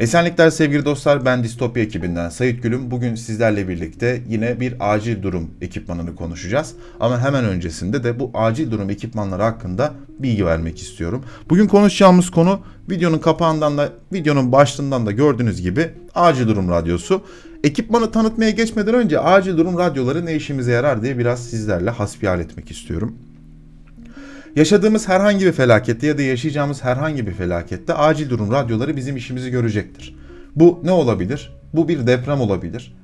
Esenlikler sevgili dostlar ben Distopya ekibinden Sayit Gülüm. Bugün sizlerle birlikte yine bir acil durum ekipmanını konuşacağız. Ama hemen öncesinde de bu acil durum ekipmanları hakkında bilgi vermek istiyorum. Bugün konuşacağımız konu videonun kapağından da videonun başlığından da gördüğünüz gibi acil durum radyosu. Ekipmanı tanıtmaya geçmeden önce acil durum radyoları ne işimize yarar diye biraz sizlerle hasbihal etmek istiyorum. Yaşadığımız herhangi bir felakette ya da yaşayacağımız herhangi bir felakette acil durum radyoları bizim işimizi görecektir. Bu ne olabilir? Bu bir deprem olabilir.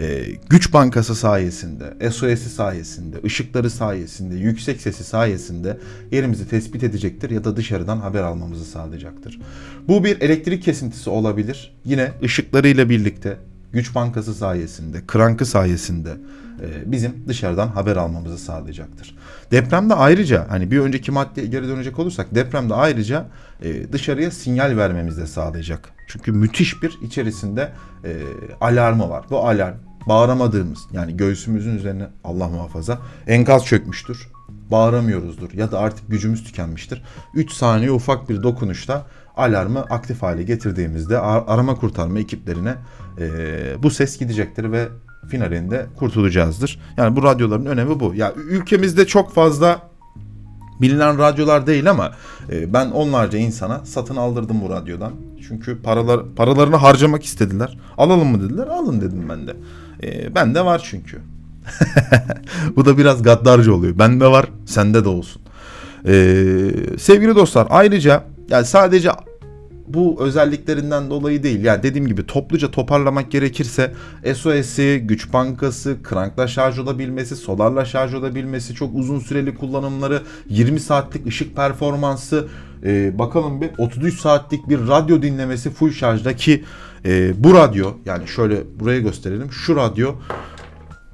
Ee, güç bankası sayesinde, SOS'i sayesinde, ışıkları sayesinde, yüksek sesi sayesinde yerimizi tespit edecektir ya da dışarıdan haber almamızı sağlayacaktır. Bu bir elektrik kesintisi olabilir. Yine ışıklarıyla birlikte güç bankası sayesinde, krankı sayesinde e, bizim dışarıdan haber almamızı sağlayacaktır. Depremde ayrıca hani bir önceki maddeye geri dönecek olursak depremde ayrıca e, dışarıya sinyal vermemizi de sağlayacak. Çünkü müthiş bir içerisinde e, alarmı var. Bu alarm bağıramadığımız yani göğsümüzün üzerine Allah muhafaza enkaz çökmüştür. Bağıramıyoruzdur ya da artık gücümüz tükenmiştir. 3 saniye ufak bir dokunuşta alarmı aktif hale getirdiğimizde ar- arama kurtarma ekiplerine e, bu ses gidecektir ve finalinde kurtulacağızdır. Yani bu radyoların önemi bu. Ya ülkemizde çok fazla bilinen radyolar değil ama e, ben onlarca insana satın aldırdım bu radyodan. Çünkü paralar paralarını harcamak istediler. Alalım mı dediler. Alın dedim ben de. E, bende var çünkü. bu da biraz gaddarca oluyor. Bende var, sende de olsun. E, sevgili dostlar ayrıca yani sadece bu özelliklerinden dolayı değil. Yani dediğim gibi topluca toparlamak gerekirse SOS'i, güç bankası, krankla şarj olabilmesi, solarla şarj olabilmesi, çok uzun süreli kullanımları, 20 saatlik ışık performansı, e, bakalım bir 33 saatlik bir radyo dinlemesi full şarjda ki e, bu radyo yani şöyle buraya gösterelim. Şu radyo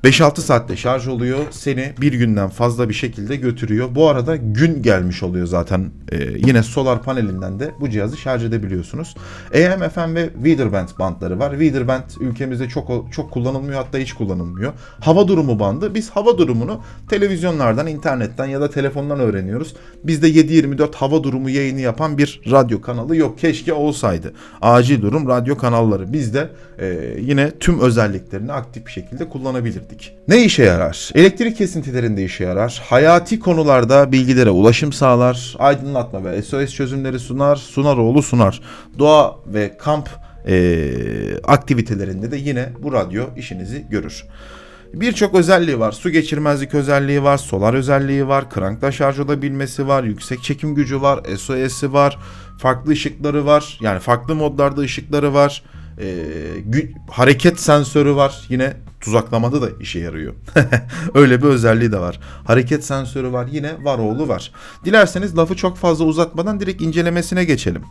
5-6 saatte şarj oluyor. Seni bir günden fazla bir şekilde götürüyor. Bu arada gün gelmiş oluyor zaten. Ee, yine solar panelinden de bu cihazı şarj edebiliyorsunuz. AM, FM ve Widerband bandları var. Widerband ülkemizde çok çok kullanılmıyor hatta hiç kullanılmıyor. Hava durumu bandı. Biz hava durumunu televizyonlardan, internetten ya da telefondan öğreniyoruz. Bizde 7-24 hava durumu yayını yapan bir radyo kanalı yok. Keşke olsaydı. Acil durum radyo kanalları. Biz de e, yine tüm özelliklerini aktif bir şekilde kullanabilirdik. Ne işe yarar? Elektrik kesintilerinde işe yarar. Hayati konularda bilgilere ulaşım sağlar. Aydınlatma ve SOS çözümleri sunar. Sunaroğlu sunar. Doğa ve kamp e, aktivitelerinde de yine bu radyo işinizi görür. Birçok özelliği var. Su geçirmezlik özelliği var, solar özelliği var, krankla şarj olabilmesi var, yüksek çekim gücü var, SOS'i var, farklı ışıkları var. Yani farklı modlarda ışıkları var. Gü- hareket sensörü var. Yine tuzaklamada da işe yarıyor. Öyle bir özelliği de var. Hareket sensörü var. Yine var oğlu var. Dilerseniz lafı çok fazla uzatmadan direkt incelemesine geçelim.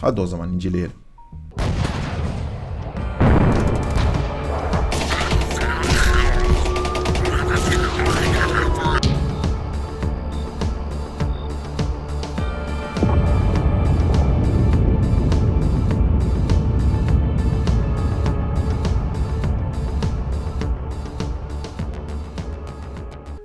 Hadi o zaman inceleyelim.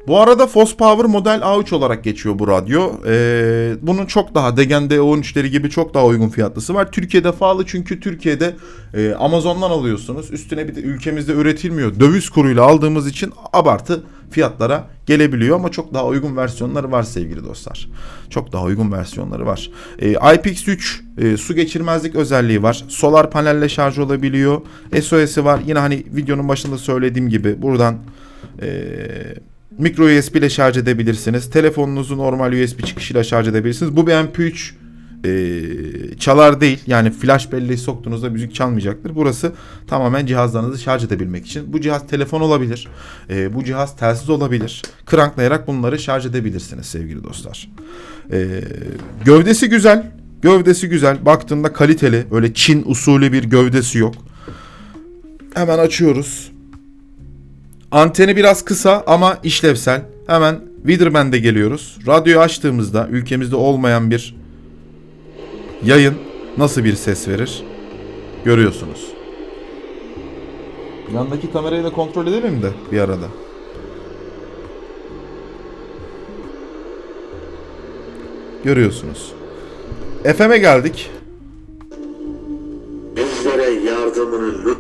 Bu arada Fos Power Model A3 olarak geçiyor bu radyo. Ee, bunun çok daha Degen D13'leri gibi çok daha uygun fiyatlısı var. Türkiye'de pahalı çünkü Türkiye'de e, Amazon'dan alıyorsunuz. Üstüne bir de ülkemizde üretilmiyor. Döviz kuruyla aldığımız için abartı fiyatlara gelebiliyor ama çok daha uygun versiyonları var sevgili dostlar. Çok daha uygun versiyonları var. E, IPX3 e, su geçirmezlik özelliği var. Solar panelle şarj olabiliyor. SOS'i var. Yine hani videonun başında söylediğim gibi buradan e, Micro USB ile şarj edebilirsiniz. Telefonunuzu normal USB çıkışıyla şarj edebilirsiniz. Bu bir MP3 e, çalar değil. Yani flash belleği soktuğunuzda müzik çalmayacaktır. Burası tamamen cihazlarınızı şarj edebilmek için. Bu cihaz telefon olabilir. E, bu cihaz telsiz olabilir. Kranklayarak bunları şarj edebilirsiniz sevgili dostlar. E, gövdesi güzel. Gövdesi güzel. Baktığında kaliteli. Öyle Çin usulü bir gövdesi yok. Hemen açıyoruz. Anteni biraz kısa ama işlevsel. Hemen Widerband'e geliyoruz. Radyoyu açtığımızda ülkemizde olmayan bir yayın nasıl bir ses verir görüyorsunuz. Yandaki kamerayı da kontrol edelim de bir arada. Görüyorsunuz. FM'e geldik. bizlere yardımını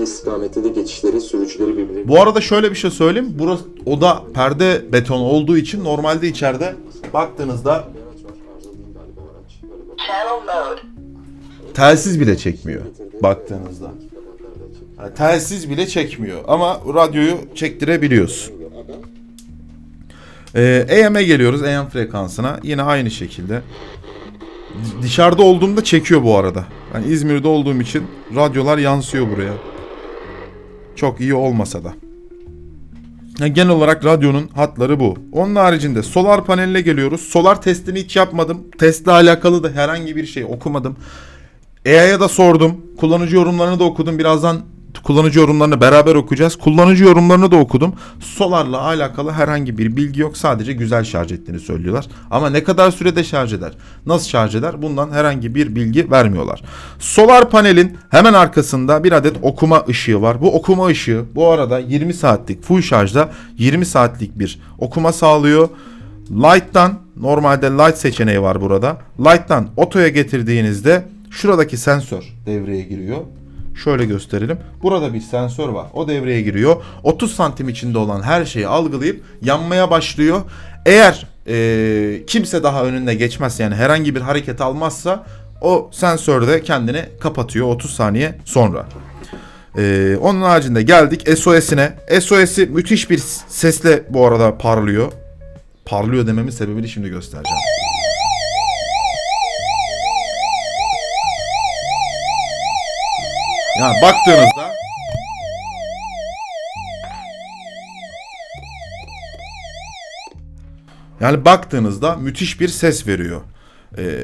iki istikamette de geçişleri, sürücüleri birbirine Bu arada şöyle bir şey söyleyeyim. Burası oda perde beton olduğu için normalde içeride baktığınızda telsiz bile çekmiyor baktığınızda. Yani telsiz bile çekmiyor ama radyoyu çektirebiliyoruz. Ee, AM'e geliyoruz AM frekansına yine aynı şekilde. D- Dışarıda olduğumda çekiyor bu arada. Yani İzmir'de olduğum için radyolar yansıyor buraya. Çok iyi olmasa da. Yani genel olarak radyonun hatları bu. Onun haricinde solar paneline geliyoruz. Solar testini hiç yapmadım. Testle alakalı da herhangi bir şey okumadım. AI'ya da sordum. Kullanıcı yorumlarını da okudum. Birazdan kullanıcı yorumlarını beraber okuyacağız. Kullanıcı yorumlarını da okudum. Solarla alakalı herhangi bir bilgi yok. Sadece güzel şarj ettiğini söylüyorlar. Ama ne kadar sürede şarj eder? Nasıl şarj eder? Bundan herhangi bir bilgi vermiyorlar. Solar panelin hemen arkasında bir adet okuma ışığı var. Bu okuma ışığı bu arada 20 saatlik full şarjda 20 saatlik bir okuma sağlıyor. Light'tan normalde light seçeneği var burada. Light'tan otoya getirdiğinizde şuradaki sensör devreye giriyor. Şöyle gösterelim. Burada bir sensör var. O devreye giriyor. 30 santim içinde olan her şeyi algılayıp yanmaya başlıyor. Eğer eee, kimse daha önüne geçmezse yani herhangi bir hareket almazsa o sensör de kendini kapatıyor 30 saniye sonra. Ee, onun haricinde geldik SOS'ine. SOS'i müthiş bir sesle bu arada parlıyor. Parlıyor dememin sebebini şimdi göstereceğim. Yani baktığınızda Yani baktığınızda müthiş bir ses veriyor.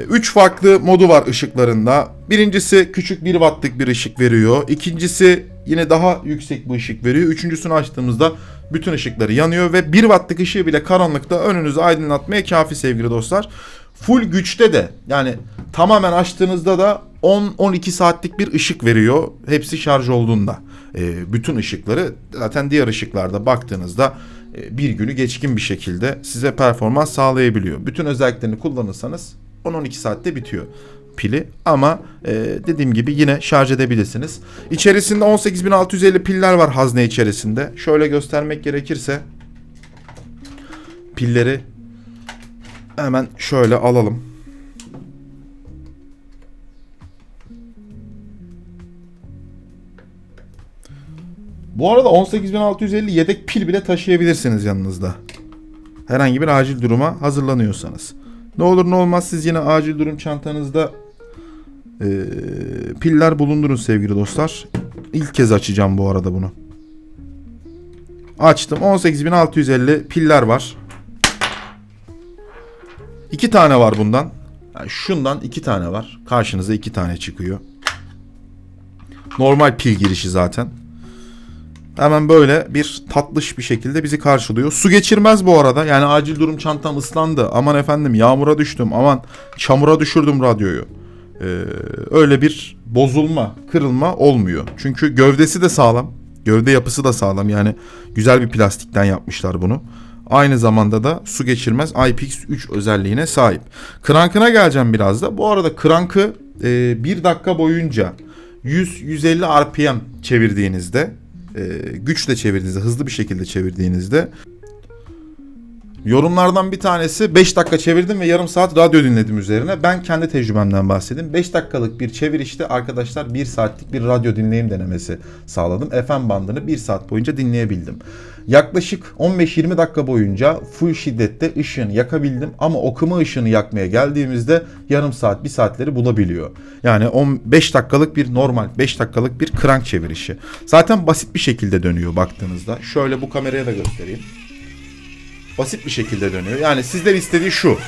3 farklı modu var ışıklarında. Birincisi küçük 1 wattlık bir ışık veriyor. İkincisi yine daha yüksek bir ışık veriyor. Üçüncüsünü açtığımızda bütün ışıkları yanıyor ve 1 wattlık ışığı bile karanlıkta önünüzü aydınlatmaya kafi sevgili dostlar. Full güçte de yani tamamen açtığınızda da 10-12 saatlik bir ışık veriyor. Hepsi şarj olduğunda. Ee, bütün ışıkları zaten diğer ışıklarda baktığınızda e, bir günü geçkin bir şekilde size performans sağlayabiliyor. Bütün özelliklerini kullanırsanız 10-12 saatte bitiyor pili ama e, dediğim gibi yine şarj edebilirsiniz. İçerisinde 18650 piller var hazne içerisinde. Şöyle göstermek gerekirse pilleri hemen şöyle alalım. Bu arada 18650 yedek pil bile taşıyabilirsiniz yanınızda. Herhangi bir acil duruma hazırlanıyorsanız. Ne olur ne olmaz siz yine acil durum çantanızda eee, piller bulundurun sevgili dostlar. İlk kez açacağım bu arada bunu. Açtım. 18650 piller var. İki tane var bundan. Yani şundan iki tane var. Karşınıza iki tane çıkıyor. Normal pil girişi zaten. Hemen böyle bir tatlış bir şekilde bizi karşılıyor. Su geçirmez bu arada. Yani acil durum çantam ıslandı. Aman efendim yağmura düştüm. Aman çamura düşürdüm radyoyu. Ee, öyle bir bozulma, kırılma olmuyor. Çünkü gövdesi de sağlam. Gövde yapısı da sağlam. Yani güzel bir plastikten yapmışlar bunu. Aynı zamanda da su geçirmez IPX3 özelliğine sahip. Krankına geleceğim biraz da. Bu arada krankı e, bir dakika boyunca 100-150 RPM çevirdiğinizde güçle çevirdiğinizde, hızlı bir şekilde çevirdiğinizde yorumlardan bir tanesi 5 dakika çevirdim ve yarım saat radyo dinledim üzerine. Ben kendi tecrübemden bahsedeyim. 5 dakikalık bir çevirişte arkadaşlar 1 saatlik bir radyo dinleyim denemesi sağladım. FM bandını 1 saat boyunca dinleyebildim. Yaklaşık 15-20 dakika boyunca full şiddette ışığını yakabildim ama okuma ışığını yakmaya geldiğimizde yarım saat, 1 saatleri bulabiliyor. Yani 15 dakikalık bir normal, 5 dakikalık bir krank çevirişi. Zaten basit bir şekilde dönüyor baktığınızda. Şöyle bu kameraya da göstereyim. Basit bir şekilde dönüyor. Yani sizler istediği şu.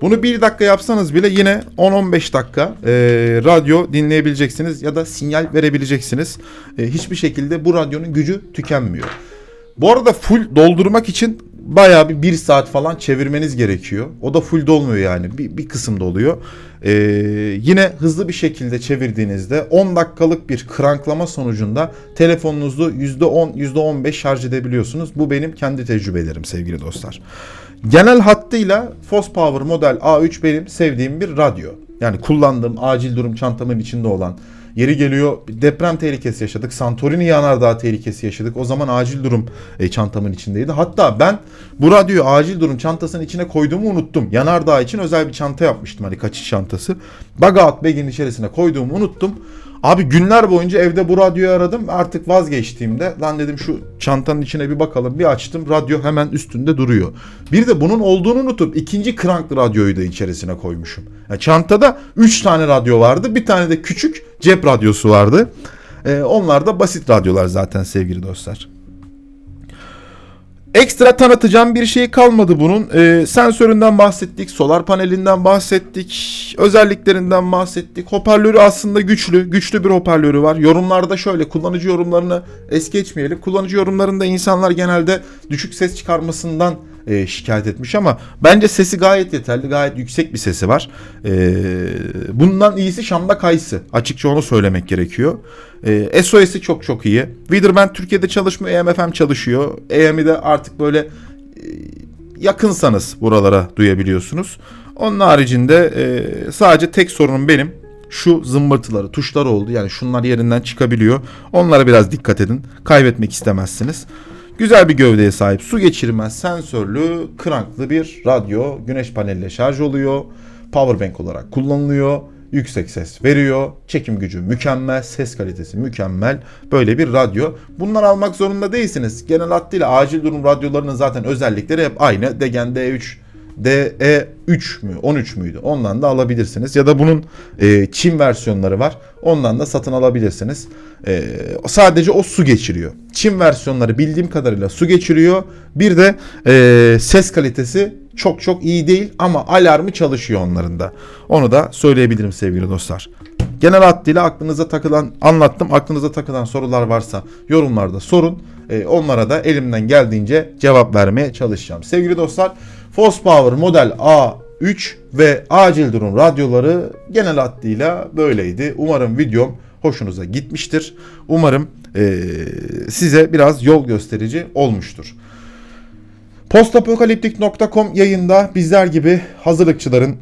Bunu bir dakika yapsanız bile yine 10-15 dakika e, radyo dinleyebileceksiniz ya da sinyal verebileceksiniz. E, hiçbir şekilde bu radyonun gücü tükenmiyor. Bu arada full doldurmak için bayağı bir 1 saat falan çevirmeniz gerekiyor. O da full dolmuyor yani. Bir, bir kısım doluyor. Ee, yine hızlı bir şekilde çevirdiğinizde 10 dakikalık bir kranklama sonucunda telefonunuzu %10, %15 şarj edebiliyorsunuz. Bu benim kendi tecrübelerim sevgili dostlar. Genel hattıyla Fos Power Model A3 benim sevdiğim bir radyo. Yani kullandığım acil durum çantamın içinde olan. Yeri geliyor deprem tehlikesi yaşadık. Santorini yanardağ tehlikesi yaşadık. O zaman acil durum e, çantamın içindeydi. Hatta ben bu radyoyu acil durum çantasının içine koyduğumu unuttum. Yanardağ için özel bir çanta yapmıştım hani kaçış çantası. Bagaat bagin içerisine koyduğumu unuttum. Abi günler boyunca evde bu radyoyu aradım. Artık vazgeçtiğimde lan dedim şu çantanın içine bir bakalım. Bir açtım radyo hemen üstünde duruyor. Bir de bunun olduğunu unutup ikinci kranklı radyoyu da içerisine koymuşum. Yani çantada 3 tane radyo vardı. Bir tane de küçük cep radyosu vardı. Ee, onlar da basit radyolar zaten sevgili dostlar. Ekstra tanıtacağım bir şey kalmadı bunun. Ee, sensöründen bahsettik, solar panelinden bahsettik, özelliklerinden bahsettik. Hoparlörü aslında güçlü, güçlü bir hoparlörü var. Yorumlarda şöyle, kullanıcı yorumlarını es geçmeyelim. Kullanıcı yorumlarında insanlar genelde düşük ses çıkarmasından e, şikayet etmiş ama bence sesi gayet yeterli, gayet yüksek bir sesi var. Ee, bundan iyisi Şam'da kayısı. Açıkça onu söylemek gerekiyor. Ee, SOS'i çok çok iyi. Witherband Türkiye'de çalışmıyor, EMFM çalışıyor. EM'i de artık böyle e, yakınsanız buralara duyabiliyorsunuz. Onun haricinde e, sadece tek sorunum benim şu zımbırtıları, tuşları oldu. Yani şunlar yerinden çıkabiliyor. Onlara biraz dikkat edin. Kaybetmek istemezsiniz. Güzel bir gövdeye sahip, su geçirmez, sensörlü, kranklı bir radyo. Güneş paneliyle şarj oluyor. Powerbank olarak kullanılıyor. Yüksek ses veriyor. Çekim gücü mükemmel. Ses kalitesi mükemmel. Böyle bir radyo. Bunlar almak zorunda değilsiniz. Genel hattıyla acil durum radyolarının zaten özellikleri hep aynı. Degen D3 DE3 mü 13 müydü? Ondan da alabilirsiniz. Ya da bunun e, Çin versiyonları var. Ondan da satın alabilirsiniz. E, sadece o su geçiriyor. Çin versiyonları bildiğim kadarıyla su geçiriyor. Bir de e, ses kalitesi çok çok iyi değil ama alarmı çalışıyor onların da. Onu da söyleyebilirim sevgili dostlar Genel hattıyla aklınıza takılan anlattım. Aklınıza takılan sorular varsa yorumlarda sorun. E, onlara da elimden geldiğince cevap vermeye çalışacağım. Sevgili dostlar, Force Power Model A3 ve acil durum radyoları genel hattıyla böyleydi. Umarım videom hoşunuza gitmiştir. Umarım e, size biraz yol gösterici olmuştur. Postapokaliptik.com yayında bizler gibi hazırlıkçıların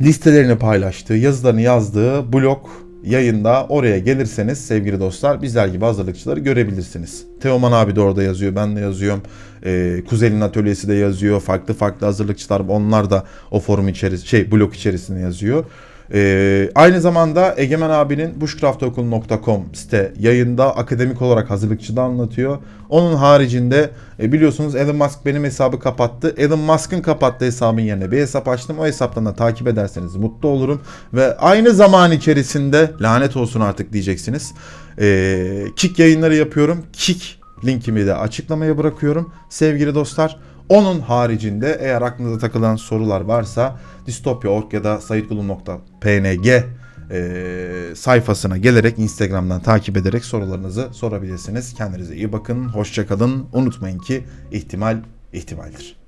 listelerini paylaştığı, yazılarını yazdığı blog yayında oraya gelirseniz sevgili dostlar bizler gibi hazırlıkçıları görebilirsiniz. Teoman abi de orada yazıyor, ben de yazıyorum. Ee, Kuzel'in atölyesi de yazıyor. Farklı farklı hazırlıkçılar onlar da o forum içerisinde şey blog içerisinde yazıyor. Ee, aynı zamanda Egemen abinin bushcraftokul.com site yayında akademik olarak hazırlıkçı da anlatıyor. Onun haricinde e, biliyorsunuz Elon Musk benim hesabı kapattı. Elon Musk'ın kapattığı hesabın yerine bir hesap açtım. O hesaptan da takip ederseniz mutlu olurum. Ve aynı zaman içerisinde lanet olsun artık diyeceksiniz. Ee, Kick yayınları yapıyorum. Kick linkimi de açıklamaya bırakıyorum. Sevgili dostlar onun haricinde eğer aklınıza takılan sorular varsa distopya.org ya da sayitkulum.png e, sayfasına gelerek Instagram'dan takip ederek sorularınızı sorabilirsiniz. Kendinize iyi bakın, hoşçakalın. Unutmayın ki ihtimal ihtimaldir.